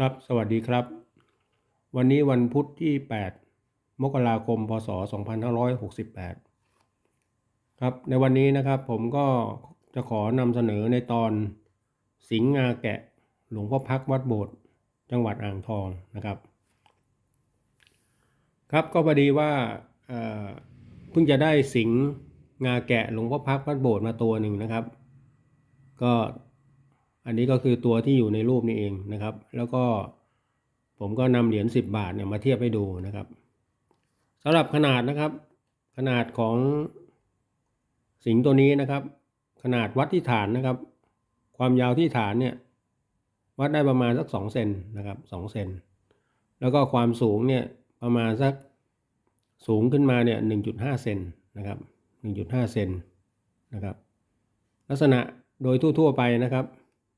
ครับ สวัสดีครับ วันนี้วันพุธที่ 8 มกราคม พศ 2568 ครับ ในวันนี้นะครับผมก็จะขอนำเสนอในตอนสิงห์งาแกะ หลวงพ่อพักวัดโบสถ์จังหวัดอ่างทองนะครับ ครับก็พอดีว่าเเพิ่งจะได้สิงห์งาแกะหลวงพ่อพักวัดโบสถ์มาตัวหนึ่งนะครับ ก็ อันนี้ก็คือตัวที่อยู่ในรูปนี้เองนะครับ แล้วก็ผมก็นำเหรียญ10 บาทเนี่ยมาเทียบให้ดูนะครับสำหรับขนาดนะครับ ขนาดของสิงตัวนี้นะครับ ขนาดวัดที่ฐานนะครับ ความยาวที่ฐานเนี่ยวัดได้ประมาณสัก2เซนนะครับ2เซนแล้วก็ความสูงเนี่ยประมาณสักสูงขึ้นมาเนี่ย1.5เซนนะครับ1.5เซนนะครับ ลักษณะโดยทั่วๆไปนะครับ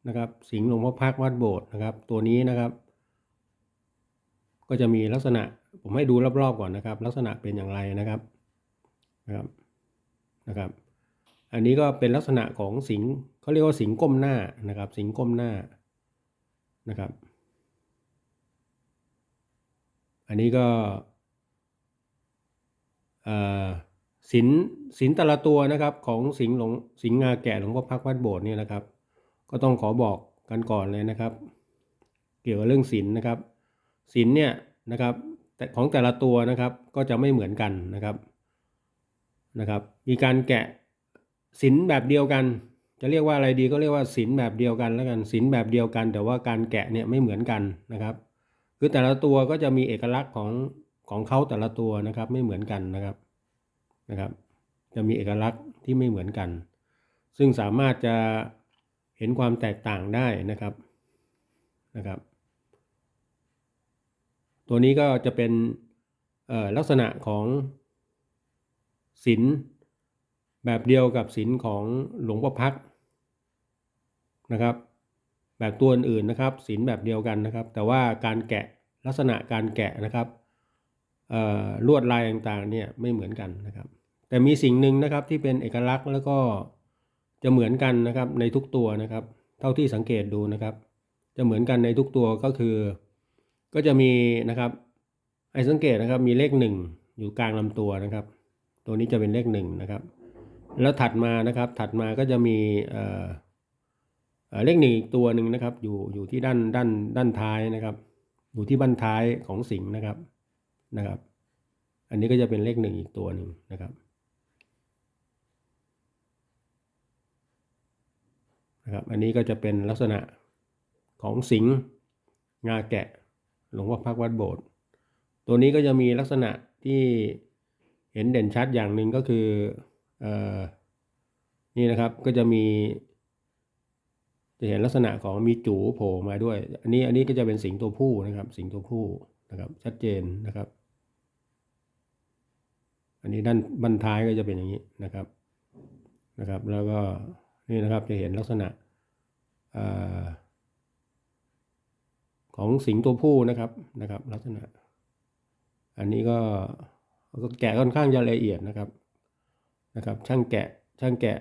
นะครับ สิงห์หลวงพ่อพักวัดโบสถ์นะครับ ตัวนี้นะครับ ก็จะมีลักษณะผมให้ดูรอบๆก่อนนะครับ ลักษณะเป็นอย่างไรนะครับนะครับนะครับ อันนี้ก็เป็นลักษณะของสิงห์เขาเรียกว่าสิงห์ก้มหน้านะครับ สิงห์ก้มหน้านะครับ อันนี้ก็สินสินแต่ละตัวนะครับของสิงห์หลวงสิงห์งาแกะหลวงพ่อพักวัดโบสถ์เนี่ยนะครับ ก็ต้องขอบอกกันก่อนเลยนะครับ เกี่ยวกับเรื่องสินนะครับสินเนี่ยนะครับแต่ของแต่ละตัวนะครับก็จะไม่เหมือนกันนะครับนะครับ มีการแกะสินแบบเดียวกัน จะเรียกว่าอะไรดีก็เรียกว่าสินแบบเดียวกันแล้วกันสินแบบเดียวกัน แต่ว่าการแกะเนี่ยไม่เหมือนกันนะครับ คือแต่ละตัวก็จะมีเอกลักษณ์ของของเขาแต่ละตัวนะครับไม่เหมือนกันนะครับนะครับ จะมีเอกลักษณ์ที่ไม่เหมือนกัน ซึ่งสามารถจะ เห็นความแตกต่างได้นะครับนะครับ ตัวนี้ก็จะเป็นลักษณะของศิลแบบเดียวกับศิลของหลวงพ่อพักนะครับ แบบตัวอื่นนะครับศิลแบบเดียวกันนะครับ แต่ว่าการแกะลักษณะการแกะนะครับลวดลายต่างๆเนี่ยไม่เหมือนกันนะครับ แต่มีสิ่งหนึ่งนะครับที่เป็นเอกลักษณ์แล้วก็ จะเหมือนกันนะครับในทุกตัวนะครับ เท่าที่สังเกตดูนะครับ จะเหมือนกันในทุกตัวก็คือ ก็จะมีนะครับไอ้สังเกตนะครับมีเลขหนึ่งอยู่กลางลำตัวนะครับ ตัวนี้จะเป็นเลขหนึ่งนะครับ แล้วถัดมานะครับถัดมาก็จะมีเอ่อเลขหนึ่งอีกตัวหนึ่งนะครับ อยู่อยู่ที่ด้านด้านด้านท้ายนะครับ อยู่ที่บั้นท้ายของสิงห์นะครับนะครับ อันนี้ก็จะเป็นเลขหนึ่งอีกตัวหนึ่งนะครับ นะครับ อันนี้ก็จะเป็นลักษณะของสิงห์งาแกะหลวงพ่อพักวัดโบสถ์ตัวนี้ก็จะมีลักษณะที่เห็นเด่นชัดอย่างหนึ่งก็คืออนี่นะครับก็จะมีจะเห็นลักษณะของมีจูโผล่มาด้วย อันนี้อันนี้ก็จะเป็นสิงตัวผู้นะครับ สิงตัวผู้นะครับชัดเจนนะครับ อันนี้ด้านบันท้ายก็จะเป็นอย่างนี้นะครับนะครับ แล้วก็ นี่นะครับจะเห็นลักษณะของสิงตัวผู้นะครับนะครับ ลักษณะ อันนี้ก็ก็แกะค่อนข้างจะละเอียดนะครับนะครับ ช่างแกะช่างแกะ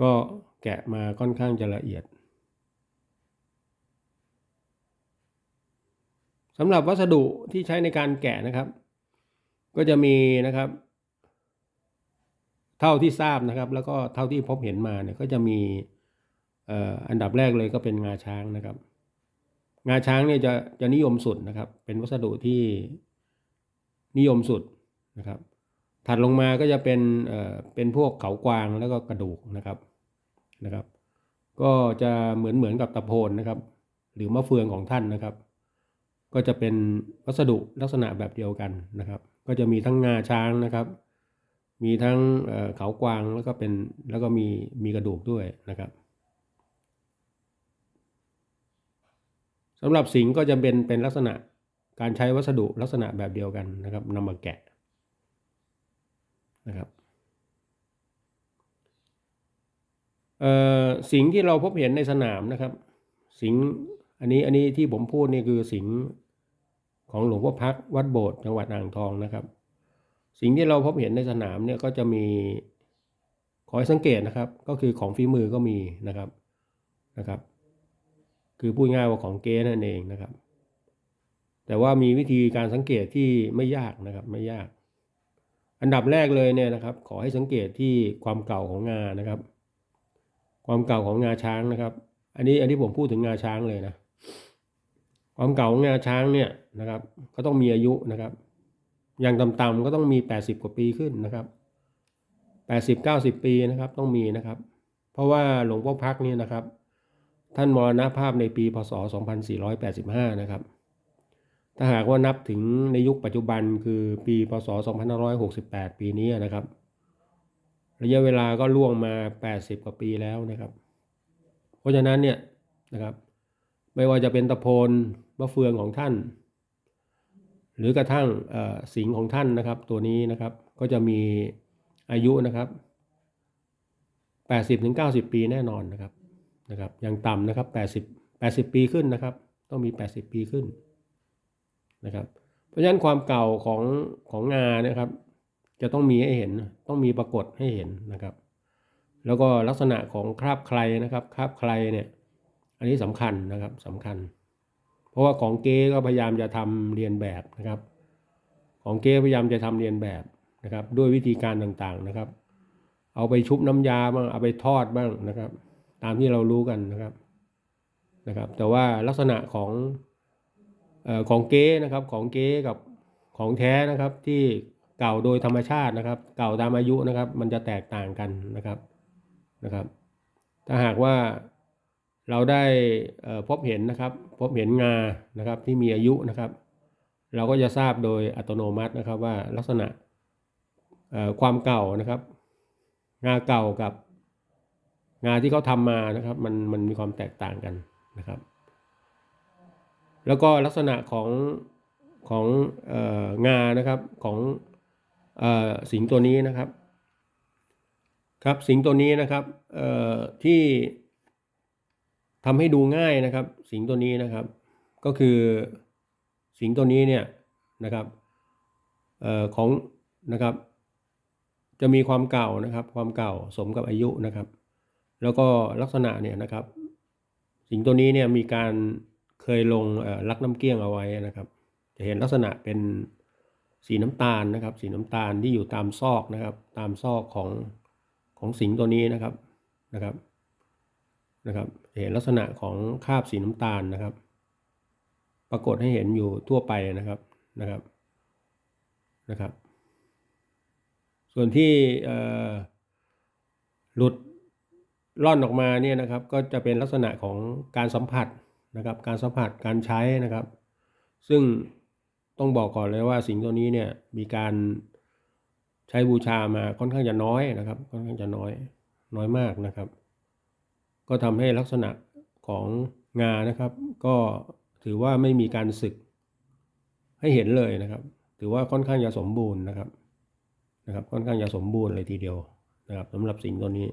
ก็แกะมาค่อนข้างจะละเอียดสำหรับวัสดุที่ใช้ในการแกะนะครับ ก็จะมีนะครับ เท่าที่ทราบนะครับ แล้วก็เท่าที่พบเห็นมาเนี่ยก็จะมีอันดับแรกเลยก็เป็นงาช้างนะครับ งาช้างเนี่ยจะจะนิยมสุดนะครับ เป็นวัสดุที่นิยมสุดนะครับ ถัดลงมาก็จะเป็นเอ่อเป็นพวกเขากวางแล้วก็กระดูกนะครับนะครับ ก็จะเหมือนเหมือนกับตะโพนนะครับ หรือมะเฟืองของท่านนะครับ ก็จะเป็นวัสดุลักษณะแบบเดียวกันนะครับ ก็จะมีทั้งงาช้างนะครับ มีทั้งเขากวางแล้วก็เป็นแล้วก็มีมีกระดูกด้วยนะครับสำหรับสิงก็จะเป็นเป็นลักษณะการใช้วัสดุลักษณะแบบเดียวกันนะครับนำมาแกะนะครับสิงที่เราพบเห็นในสนามนะครับ สิงอันนี้อันนี้ที่ผมพูดนี่คือสิงของหลวงพ่อพักวัดโบสถ์จังหวัดอ่างทองนะครับ สิ่งที่เราพบเห็นในสนามเนี่ยก็จะมีขอให้สังเกตนะครับ ก็คือของฝีมือก็มีนะครับนะครับ คือพูดง่ายว่าของเก๊นั่นเองนะครับ แต่ว่ามีวิธีการสังเกตที่ไม่ยากนะครับไม่ยาก อันดับแรกเลยเนี่ยนะครับ ขอให้สังเกตที่ความเก่าของงานะครับ ความเก่าของงาช้างนะครับ อันนี้อันนี้ผมพูดถึงงาช้างเลยนะ ความเก่าของงาช้างเนี่ยนะครับ ก็ต้องมีอายุนะครับ อย่างต่ำๆก็ต้องมี 80 กว่าปีขึ้นนะครับ 80 90 ปีนะครับต้องมีนะครับ เพราะว่าหลวงพ่อพักนี่นะครับ ท่านมรณภาพในปีพศ 2485 นะครับ ถ้าหากว่านับถึงในยุคปัจจุบันคือปีพศ 2568 ปีนี้นะครับ ระยะเวลาก็ล่วงมา 80 กว่าปีแล้วนะครับ เพราะฉะนั้นเนี่ยนะครับ ไม่ว่าจะเป็นตะโพนมะเฟืองของท่าน หรือกระทั่งสิงของท่านนะครับ ตัวนี้นะครับก็จะมีอายุนะครับ 80ถึง90 ปีแน่นอนนะครับนะครับอย่างต่ำนะครับ80 80 ปีขึ้นนะครับ ต้องมี 80 ปีขึ้นนะครับ เพราะฉะนั้นความเก่าของของงานะครับ จะต้องมีให้เห็นต้องมีปรากฏให้เห็นนะครับ แล้วก็ลักษณะของคราบใครนะครับคราบใครเนี่ย อันนี้สำคัญนะครับสำคัญ เพราะว่าของเก๊ก็พยายามจะทำเรียนแบบนะครับ ของเก๊พยายามจะทำเรียนแบบนะครับ ด้วยวิธีการต่างๆนะครับ เอาไปชุบน้ำยาบ้างเอาไปทอดบ้างนะครับ ตามที่เรารู้กันนะครับนะครับ แต่ว่าลักษณะของออของเก๊นะครับของเก๊กับของแท้นะครับที่เก่าโดยธรรมชาตินะครับ เก่าตามอายุนะครับ มันจะแตกต่างกันนะครับนะครับ ถ้าหากว่า เราได้พบเห็นนะครับ พบเห็นงานะครับที่มีอายุนะครับ เราก็จะทราบโดยอัตโนมัตินะครับว่าลักษณะความเก่านะครับ งาเก่ากับงานที่เขาทำมานะครับมันมันมีความแตกต่างกันนะครับ แล้วก็ลักษณะของของงานะครับของสิงตัวนี้นะครับ ครับสิงตัวนี้นะครับที่ ทำให้ดูง่ายนะครับ สิงตัวนี้นะครับ ก็คือสิงตัวนี้เนี่ยนะครับเอ่อของนะครับ จะมีความเก่านะครับ ความเก่าสมกับอายุนะครับ แล้วก็ลักษณะเนี่ยนะครับ สิงตัวนี้เนี่ยมีการเคยลงลักน้ำเกี้ยงเอาไว้นะครับ จะเห็นลักษณะเป็นสีน้ำตาลนะครับ สีน้ำตาลที่อยู่ตามซอกนะครับ ตามซอกของของสิงตัวนี้นะครับนะครับนะครับเห็นลักษณะของคราบสีน้ำตาลนะครับ ปรากฏให้เห็นอยู่ทั่วไปนะครับนะครับนะครับ ส่วนที่หลุดล่อนออกมาเนี่ยนะครับก็จะเป็นลักษณะของการสัมผัสนะครับ การสัมผัสการใช้นะครับ ซึ่งต้องบอกก่อนเลยว่าสิ่งตัวนี้เนี่ยมีการใช้บูชามาค่อนข้างจะน้อยนะครับ ค่อนข้างจะน้อยน้อยมากนะครับ ก็ทำให้ลักษณะของงานะครับ ก็ถือว่าไม่มีการสึกให้เห็นเลยนะครับ ถือว่าค่อนข้างจะสมบูรณ์นะครับนะครับ ค่อนข้างจะสมบูรณ์เลยทีเดียวนะครับสำหรับสิ่งตัวนี้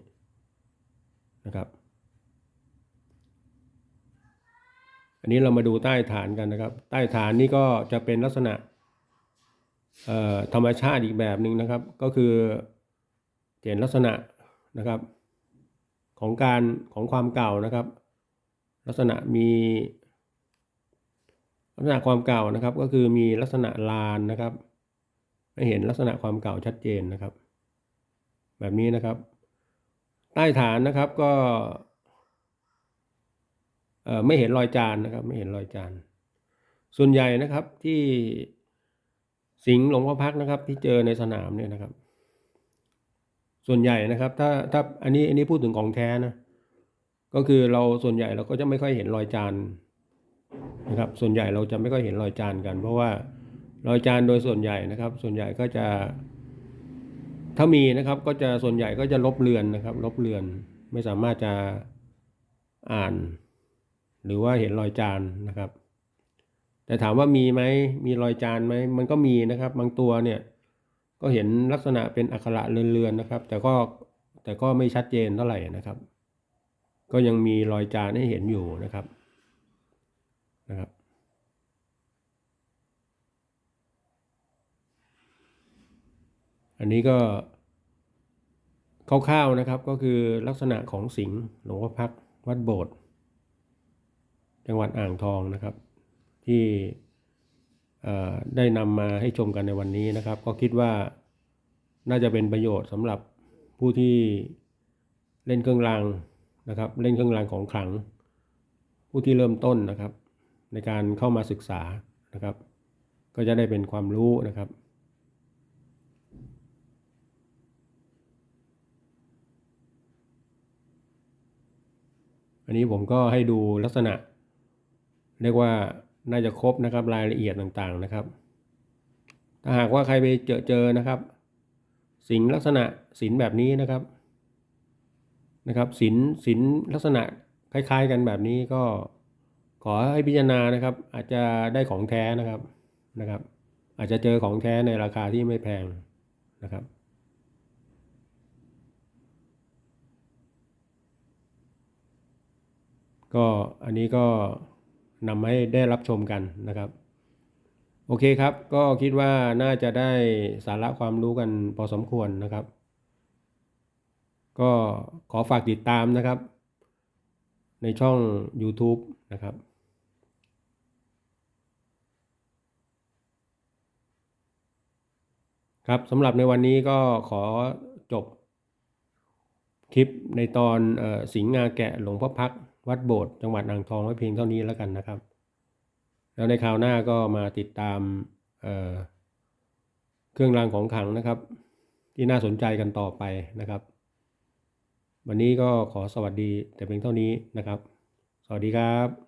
นะครับ อันนี้เรามาดูใต้ฐานกันนะครับ ใต้ฐานนี่ก็จะเป็นลักษณะธรรมชาติอีกแบบหนึ่งนะครับ ก็คือเห็นลักษณะนะครับ ของการของความเก่านะครับ ลักษณะมีลักษณะความเก่านะครับ ก็คือมีลักษณะลานนะครับ ให้เห็นลักษณะความเก่าชัดเจนนะครับ แบบนี้นะครับ ใต้ฐานนะครับก็ไม่เห็นรอยจานนะครับ ไม่เห็นรอยจานส่วนใหญ่นะครับที่สิงห์หลวงพ่อพักนะครับ ที่เจอในสนามเนี่ยนะครับ ส่วนใหญ่นะครับ ถ้าถ้าอันนี้อันนี้พูดถึงของแท้นะ ก็คือเราส่วนใหญ่เราก็จะไม่ค่อยเห็นรอยจานนะครับ ส่วนใหญ่เราจะไม่ค่อยเห็นรอยจานกัน เพราะว่ารอยจานโดยส่วนใหญ่นะครับ ส่วนใหญ่ก็จะ ถ้ามีนะครับก็จะส่วนใหญ่ก็จะลบเลือนนะครับ ลบเลือนไม่สามารถจะอ่าน หรือว่าเห็นรอยจานนะครับ แต่ถามว่ามีไหมมีรอยจานไหมมันก็มีนะครับ บางตัวเนี่ย ก็เห็นลักษณะเป็นอักขระเลือนๆนะครับ แต่ก็แต่ก็ไม่ชัดเจนเท่าไหร่นะครับ ก็ยังมีรอยจานให้เห็นอยู่นะครับนะครับ อันนี้ก็คร่าวๆนะครับก็คือลักษณะของสิงห์หลวงพ่อพักวัดโบสถ์จังหวัดอ่างทองนะครับ ที่ ได้นำมาให้ชมกันในวันนี้นะครับ ก็คิดว่าน่าจะเป็นประโยชน์สำหรับผู้ที่เล่นเครื่องรางนะครับ เล่นเครื่องรางของขลัง ผู้ที่เริ่มต้นนะครับ ในการเข้ามาศึกษานะครับ ก็จะได้เป็นความรู้นะครับอันนี้ผมก็ให้ดูลักษณะ เรียกว่า น่าจะครบนะครับรายละเอียดต่างๆนะครับ ถ้าหากว่าใครไปเจอเจอนะครับสิงลักษณะสินแบบนี้นะครับนะครับสินสินลักษณะคล้าย ๆ กันแบบนี้ก็ขอให้พิจารณานะครับ อาจจะได้ของแท้นะครับนะครับ อาจจะเจอของแท้ในราคาที่ไม่แพงนะครับก็อันนี้ก็ นำให้ได้รับชมกันนะครับ โอเคครับ ก็คิดว่าน่าจะได้สาระความรู้กันพอสมควรนะครับ ก็ขอฝากติดตามนะครับ ในช่อง YouTube นะครับครับสำหรับในวันนี้ก็ขอจบคลิปในตอนออสิงห์งาแกะหลวงพ่อพัก วัดโบสถ์จังหวัดอ่างทองไว้เพียงเท่านี้แล้วกันนะครับ แล้วในคราวหน้าก็มาติดตามเเครื่องรางของขลังนะครับ ที่น่าสนใจกันต่อไปนะครับ วันนี้ก็ขอสวัสดีแต่เพียงเท่านี้นะครับ สวัสดีครับ